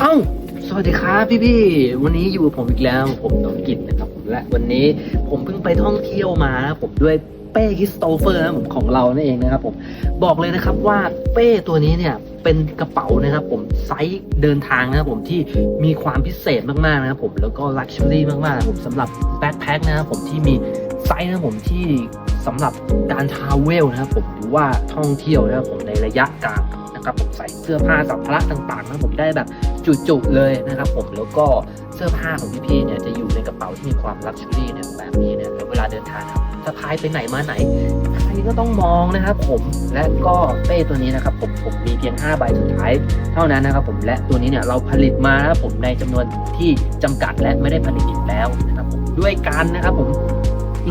เอ้า สวัสดีครับพี่พี่ๆวันนี้อยู่กับผมอีกแล้ว ผมน้องกิตนะครับผมและวันนี้ผมเพิ่งไปท่องเที่ยวมานะผมด้วยเป้คริสโตเฟอร์นะผมของเรานั่นเองนะครับผมบอกเลยนะครับว่าเป้ตัวนี้เนี่ยเป็นกระเป๋านะครับผมไซส์เดินทางนะครับผมที่มีความพิเศษมากๆนะครับผมแล้วก็ลักชัวรี่มากๆนะครับผมสำหรับแบ็คแพ็คนะครับผมที่มีไซส์นะครับผมที่สำหรับการทราเวลนะครับผมหรือว่าท่องเที่ยวนะครับผมในระยะกลางนะครับผมใส่เสื้อผ้าสัมภาระต่างๆนะครับผมได้แบบ จุกๆเลยนะครับผมแล้วก็เสื้อผ้าของพี่ๆเนี่ยจะอยู่ในกระเป๋าที่มีความลักชัวรี่เนี่ยแบบนี้เนี่ยเวลาเดินทางสะพายไปไหนมาไหนใครก็ต้องมองนะครับผมและก็เป้ตัวนี้นะครับผมผมมีเพียง 5 ใบสุดท้ายเท่านั้นนะครับผมและตัวนี้เนี่ยเราผลิตมานะครับผมในจำนวนที่จำกัดและไม่ได้ผลิตอีกแล้วนะครับผมด้วยการนะครับผม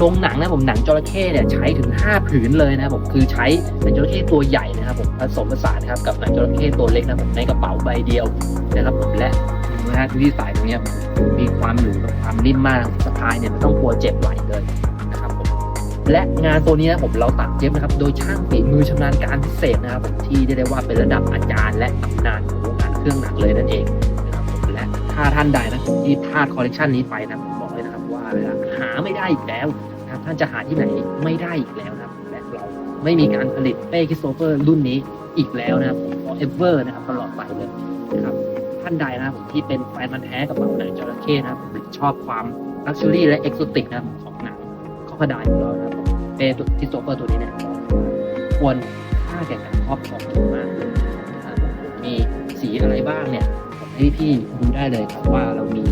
ลงหนังนะผมหนังจระเข้เนี่ยใช้ถึง 5 ผืนเลยนะครับผมคือใช้หนังจระเข้ตัวใหญ่นะครับผมผสมผสานนะครับกับหนังจระเข้ตัวเล็กนะผมในกระเป๋าใบเดียวนะครับผมและนะฮะที่สายตรงเนี้ยมีความหนูกับความนิ่มมากสะพายเนี่ยไม่ต้องกลัวเจ็บไหลเลยนะครับผมและงานตัวนี้นะผมเราตัดเย็บนะครับ โดยช่างฝีมือชำนาญการพิเศษนะครับผมที่เรียกได้ว่าเป็นระดับอาจารย์และตำนานของวงการเครื่องหนังเลยนั่นเองนะครับผมและถ้าท่านใดนะที่พลาดคอลเลกชันนี้ไปนะผมบ เลยนะหาไม่ได้อีกแล้วนะครับท่านจะหาที่ไหนไม่ได้อีกแล้วนะครับและเราไม่มีการผลิตเป้คิสโตเฟอร์รุ่นนี้อีกแล้วนะครับ forever นะครับตลอดไปเลยนะครับท่านใดนะครับผมที่เป็นแฟนมันแท้กับเป๋าหนังจระเข้นะครับชอบความลักชัวรี่และเอกโซติกนะคของหนังข้อกระดายของเรานะครับเปตัวที่โซเฟอร์ตัวนี้เนี่ยควรค่าแก่การครอบครองสูงมากนะครับมีสีอะไรบ้างเนี่ยให้พี่ดูได้เลยครับว่าเรามี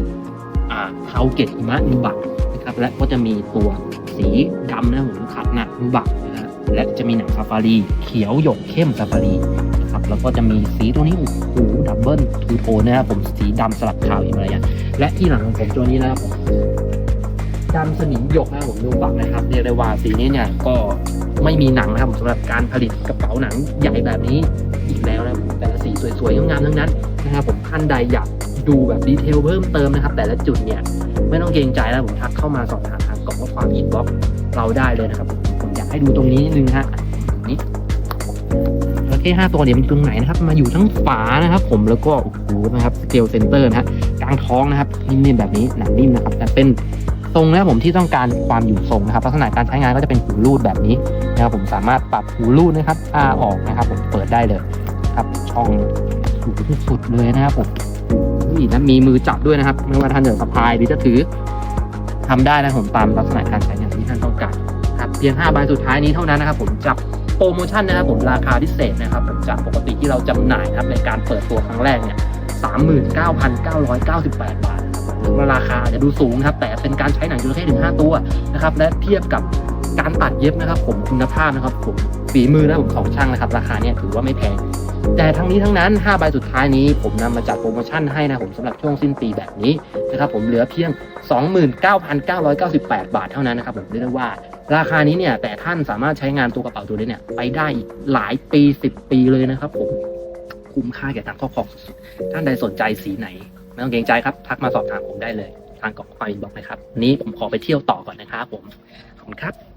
อ่าเทาเกตหิมะนูบัก นะครับและก็จะมีตัวสีดำนะผมขัดหนักบักนะฮะและจะมีหนังซาฟารีเขียวหยกเข้มซาฟารีนะครับแล้วก็จะมีสีตัวนี้โอ้โหดับเบิลทูโทนนะครับผมสีดำสลับขาวหิมาลายันและที่หลังของผมตัวนี้นะครับผมดำสนิมหยกนะผมดูบักนะครับเรียกได้ว่าสีนี้เนี่ยก็ไม่มีหนังนะครับสำหรับการผลิตกระเป๋าหนังใหญ่แบบนี้อีกแล้วนะครับแต่ละสีสวยๆงามๆทั้งนั้นนะครับผมท่านใดอยาก ดูแบบดีเทลเพิ่มเติมนะครับ แต่ละจุดเนี่ยไม่ต้องเกรงใจแล้วผมทักเข้ามาสอบถามทางกล่องข้อความอินบ็อกเราได้เลยนะครับผมผมอยากให้ดูตรงนี้นิดนึงฮะนี้จระเข้ห้าตัวเนี่ยมันตรงไหนนะครับ มาอยู่ทั้งฝานะครับ ผมแล้วก็โอ้โหนะครับสเกลเซนเตอร์นะฮะกลางท้องนะครับนิ่มๆแบบนี้หนังนิ่มนะครับแต่เป็นทรงนะครับผมที่ต้องการความอยู่ทรงนะครับลักษณะการใช้งานก็จะเป็นหูรูดแบบนี้นะครับผมสามารถปรับหูรูดนะครับอ้าออกนะครับ ผมเปิดได้เลยครับช่องถูสุดเลยนะครับผม นี่นะมีมือจับด้วยนะครับ ไม่ว่าท่านจะสะพายหรือจะถือทำได้นะผมตามลักษณะการใช้งานที่ท่านต้องการครับเพียง5ใบสุดท้ายนี้เท่านั้นนะครับ ผมจับโปรโมชั่นนะครับผมราคาพิเศษนะครับผมจากปกติที่เราจำหน่ายนะครับในการเปิดตัวครั้งแรกเนี่ย39,998บาทนะครับหรือว่าราคาอาจจะดูสูงครับ แต่เป็นการใช้หนังจระเข้ถึง5ตัวนะครับ และเทียบกับการตัดเย็บนะครับ ผมคุณภาพนะครับ ผมฝีมือนะผมของช่างนะครับ ราคาเนี่ยถือว่าไม่แพง แต่ทั้งนี้ทั้งนั้น 5 ใบสุดท้ายนี้ ผมนำมาจัดโปรโมชั่นให้นะผมสำหรับช่วงสิ้นปีแบบนี้นะครับผมเหลือเพียง 29,998 บาทเท่านั้นนะครับผมเรียกได้ว่า ราคานี้เนี่ยแต่ท่านสามารถใช้งานตัวกระเป๋าตัวนี้เนี่ยไปได้อีกหลายปีสิบปีเลยนะครับผมคุ้มค่าแก่การครอบครองสุดๆท่านใดสนใจสีไหน ไม่ต้องเกรงใจครับ ทักมาสอบถามผมได้เลย ทางกล่องไฟน์บอกนะครับนี้ผมขอไปเที่ยวต่อก่อนนะครับผมขอบคุณครับ